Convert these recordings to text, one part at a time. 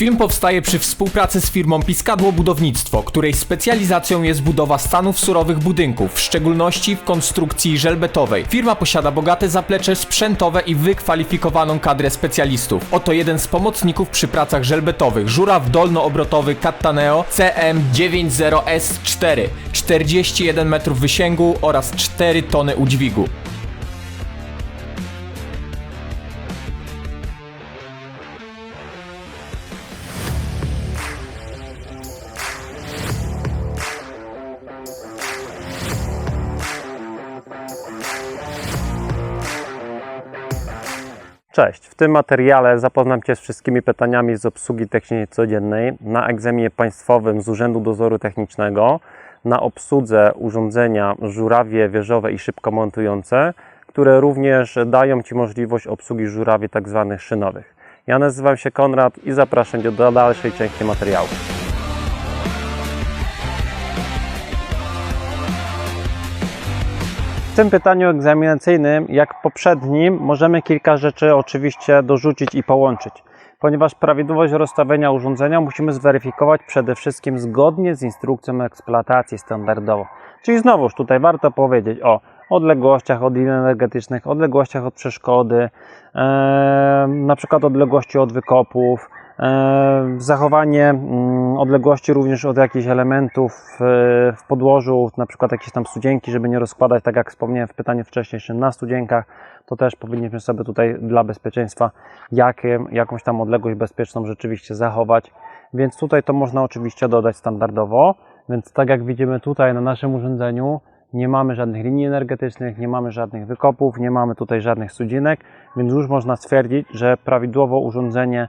Film powstaje przy współpracy z firmą Piskadło Budownictwo, której specjalizacją jest budowa stanów surowych budynków, w szczególności w konstrukcji żelbetowej. Firma posiada bogate zaplecze sprzętowe i wykwalifikowaną kadrę specjalistów. Oto jeden z pomocników przy pracach żelbetowych. Żuraw dolnoobrotowy Cattaneo CM90S4, 41 metrów wysięgu oraz 4 tony udźwigu. Cześć, w tym materiale zapoznam Cię z wszystkimi pytaniami z obsługi technicznej codziennej na egzaminie państwowym z Urzędu Dozoru Technicznego, na obsłudze urządzenia żurawie wieżowe i szybko montujące, które również dają Ci możliwość obsługi żurawie tzw. szynowych. Ja nazywam się Konrad i zapraszam Cię do dalszej części materiału. W tym pytaniu egzaminacyjnym, jak poprzednim, możemy kilka rzeczy oczywiście dorzucić i połączyć. Ponieważ prawidłowość rozstawienia urządzenia musimy zweryfikować przede wszystkim zgodnie z instrukcją eksploatacji standardową. Czyli znowuż tutaj warto powiedzieć o odległościach od linii energetycznych, odległościach od przeszkody, e, na przykład odległości od wykopów, zachowanie mm, odległości również od jakichś elementów e, w podłożu, na przykład jakieś tam studzienki, żeby nie rozkładać, tak jak wspomniałem w pytaniu wcześniejszym, na studzienkach, to też powinniśmy sobie tutaj dla bezpieczeństwa jakie, jakąś tam odległość bezpieczną rzeczywiście zachować. Więc tutaj to można oczywiście dodać standardowo. Więc tak jak widzimy tutaj na naszym urządzeniu, nie mamy żadnych linii energetycznych, nie mamy żadnych wykopów, nie mamy tutaj żadnych studzinek, więc już można stwierdzić, że prawidłowo urządzenie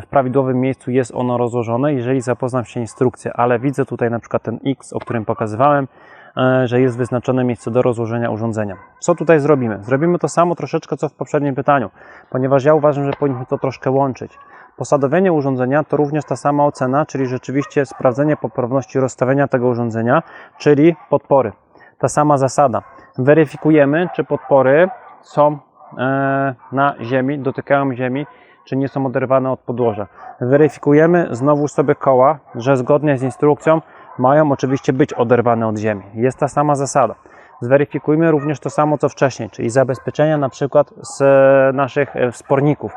w prawidłowym miejscu jest ono rozłożone, jeżeli zapoznam się instrukcję, ale widzę tutaj na przykład ten X, o którym pokazywałem, e, że jest wyznaczone miejsce do rozłożenia urządzenia. Co tutaj zrobimy? Zrobimy to samo troszeczkę co w poprzednim pytaniu, ponieważ ja uważam, że powinniśmy to troszkę łączyć. Posadowienie urządzenia to również ta sama ocena, czyli rzeczywiście sprawdzenie poprawności rozstawienia tego urządzenia, czyli podpory. Ta sama zasada. Weryfikujemy, czy podpory są e, na ziemi, dotykają ziemi, czy nie są oderwane od podłoża. Weryfikujemy znowu sobie koła, że zgodnie z instrukcją mają oczywiście być oderwane od ziemi. Jest ta sama zasada. Zweryfikujmy również to samo co wcześniej, czyli zabezpieczenia na przykład z e, naszych e, wsporników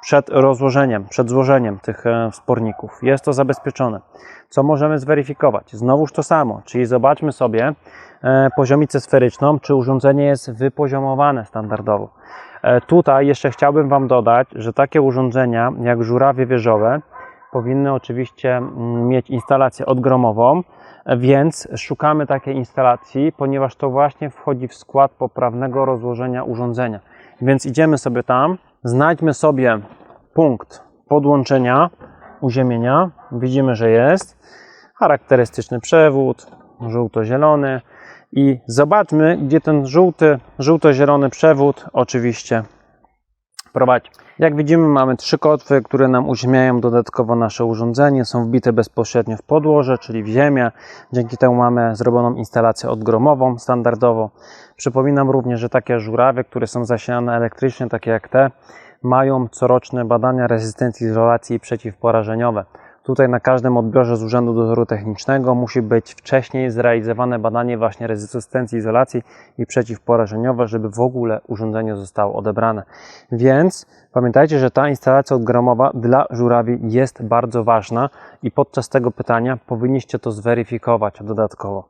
przed rozłożeniem, przed złożeniem tych e, wsporników. Jest to zabezpieczone. Co możemy zweryfikować? Znowuż to samo, czyli zobaczmy sobie poziomicę sferyczną, czy urządzenie jest wypoziomowane standardowo. E, Tutaj jeszcze chciałbym Wam dodać, że takie urządzenia jak żurawie wieżowe powinny oczywiście mm, mieć instalację odgromową, e, więc szukamy takiej instalacji, ponieważ to właśnie wchodzi w skład poprawnego rozłożenia urządzenia. Więc idziemy sobie tam, znajdźmy sobie punkt podłączenia uziemienia. Widzimy, że jest charakterystyczny przewód, żółto-zielony i zobaczmy, gdzie ten żółty, żółto-zielony przewód oczywiście prowadzi. Jak widzimy, mamy trzy kotwy, które nam uziemiają dodatkowo nasze urządzenie. Są wbite bezpośrednio w podłoże, czyli w ziemię. Dzięki temu mamy zrobioną instalację odgromową, standardowo. Przypominam również, że takie żurawie, które są zasilane elektrycznie, takie jak te, mają coroczne badania rezystencji, izolacji i przeciwporażeniowe. Tutaj na każdym odbiorze z Urzędu Dozoru Technicznego musi być wcześniej zrealizowane badanie właśnie rezystencji, izolacji i przeciwporażeniowe, żeby w ogóle urządzenie zostało odebrane. Więc pamiętajcie, że ta instalacja odgromowa dla żurawi jest bardzo ważna i podczas tego pytania powinniście to zweryfikować dodatkowo.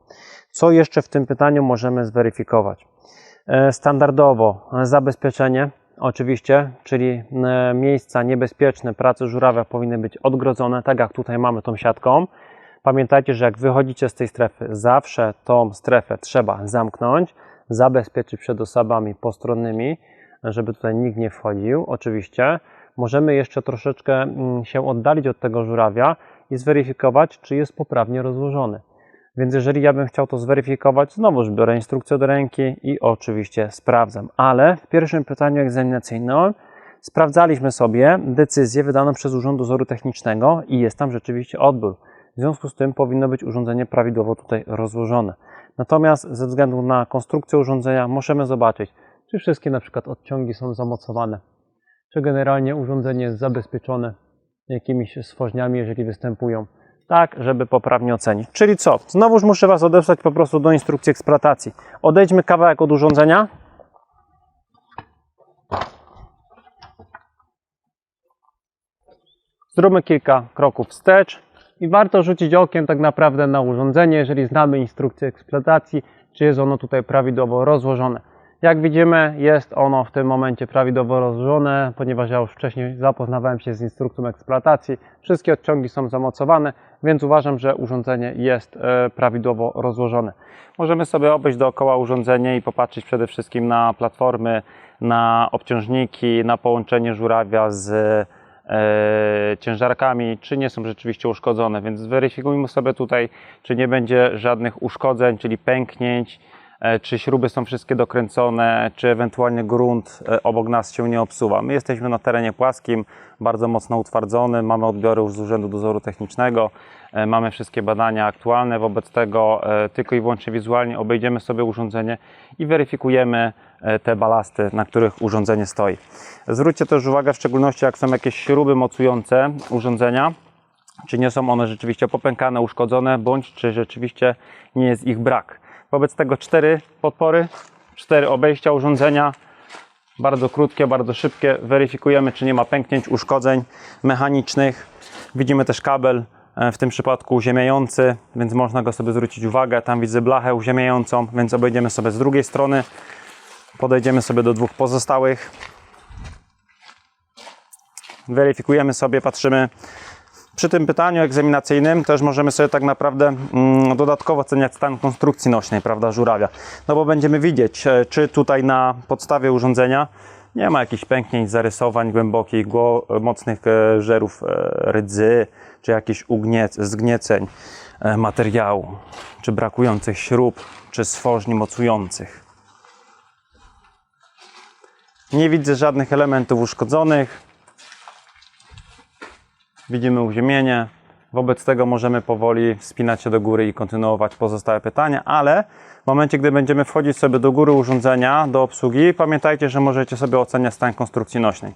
Co jeszcze w tym pytaniu możemy zweryfikować? E, Standardowo zabezpieczenie, oczywiście, czyli e, miejsca niebezpieczne pracy żurawia powinny być odgrodzone, tak jak tutaj mamy tą siatką. Pamiętajcie, że jak wychodzicie z tej strefy, zawsze tą strefę trzeba zamknąć, zabezpieczyć przed osobami postronnymi, żeby tutaj nikt nie wchodził. Oczywiście możemy jeszcze troszeczkę mm, się oddalić od tego żurawia i zweryfikować, czy jest poprawnie rozłożony. Więc jeżeli ja bym chciał to zweryfikować, znowuż biorę instrukcję do ręki i oczywiście sprawdzam. Ale w pierwszym pytaniu egzaminacyjnym sprawdzaliśmy sobie decyzję wydaną przez Urząd Dozoru Technicznego i jest tam rzeczywiście odbył. W związku z tym powinno być urządzenie prawidłowo tutaj rozłożone. Natomiast ze względu na konstrukcję urządzenia możemy zobaczyć, czy wszystkie na przykład odciągi są zamocowane, czy generalnie urządzenie jest zabezpieczone jakimiś stworzeniami, jeżeli występują, tak, żeby poprawnie ocenić. Czyli co? Znowuż muszę Was odesłać po prostu do instrukcji eksploatacji. Odejdźmy kawałek od urządzenia. Zróbmy kilka kroków wstecz i warto rzucić okiem tak naprawdę na urządzenie, jeżeli znamy instrukcję eksploatacji, czy jest ono tutaj prawidłowo rozłożone. Jak widzimy, jest ono w tym momencie prawidłowo rozłożone, ponieważ ja już wcześniej zapoznawałem się z instrukcją eksploatacji. Wszystkie odciągi są zamocowane, więc uważam, że urządzenie jest e, prawidłowo rozłożone. Możemy sobie obejść dookoła urządzenie i popatrzeć przede wszystkim na platformy, na obciążniki, na połączenie żurawia z e, ciężarkami, czy nie są rzeczywiście uszkodzone, więc zweryfikujmy sobie tutaj, czy nie będzie żadnych uszkodzeń, czyli pęknięć, czy śruby są wszystkie dokręcone, czy ewentualnie grunt e, obok nas się nie obsuwa. My jesteśmy na terenie płaskim, bardzo mocno utwardzony, mamy odbiory już z Urzędu Dozoru Technicznego, e, mamy wszystkie badania aktualne, wobec tego e, tylko i wyłącznie wizualnie obejdziemy sobie urządzenie i weryfikujemy e, te balasty, na których urządzenie stoi. Zwróćcie też uwagę, w szczególności jak są jakieś śruby mocujące urządzenia, czy nie są one rzeczywiście popękane, uszkodzone, bądź czy rzeczywiście nie jest ich brak. Wobec tego cztery podpory, cztery obejścia urządzenia, bardzo krótkie, bardzo szybkie. Weryfikujemy, czy nie ma pęknięć, uszkodzeń mechanicznych. Widzimy też kabel, e, w tym przypadku uziemiający, więc można go sobie zwrócić uwagę. Tam widzę blachę uziemiającą, więc obejdziemy sobie z drugiej strony. Podejdziemy sobie do dwóch pozostałych. Weryfikujemy sobie, patrzymy, przy tym pytaniu egzaminacyjnym też możemy sobie tak naprawdę mm, dodatkowo oceniać stan konstrukcji nośnej, prawda, żurawia. No bo będziemy widzieć, e, czy tutaj na podstawie urządzenia nie ma jakichś pęknięć, zarysowań głębokich, gło- mocnych e, żerów e, rdzy, czy jakichś ugniec, zgnieceń e, materiału, czy brakujących śrub, czy stworzni mocujących. Nie widzę żadnych elementów uszkodzonych. Widzimy uziemienie. Wobec tego możemy powoli wspinać się do góry i kontynuować pozostałe pytania, ale w momencie, gdy będziemy wchodzić sobie do góry urządzenia, do obsługi, pamiętajcie, że możecie sobie oceniać stan konstrukcji nośnej.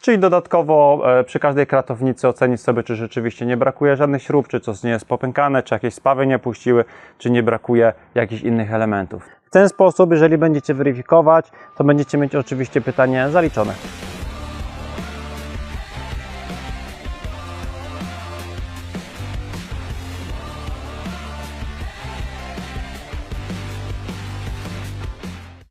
Czyli dodatkowo e, przy każdej kratownicy ocenić sobie, czy rzeczywiście nie brakuje żadnych śrub, czy coś nie jest popękane, czy jakieś spawy nie puściły, czy nie brakuje jakichś innych elementów. W ten sposób, jeżeli będziecie weryfikować, to będziecie mieć oczywiście pytanie zaliczone.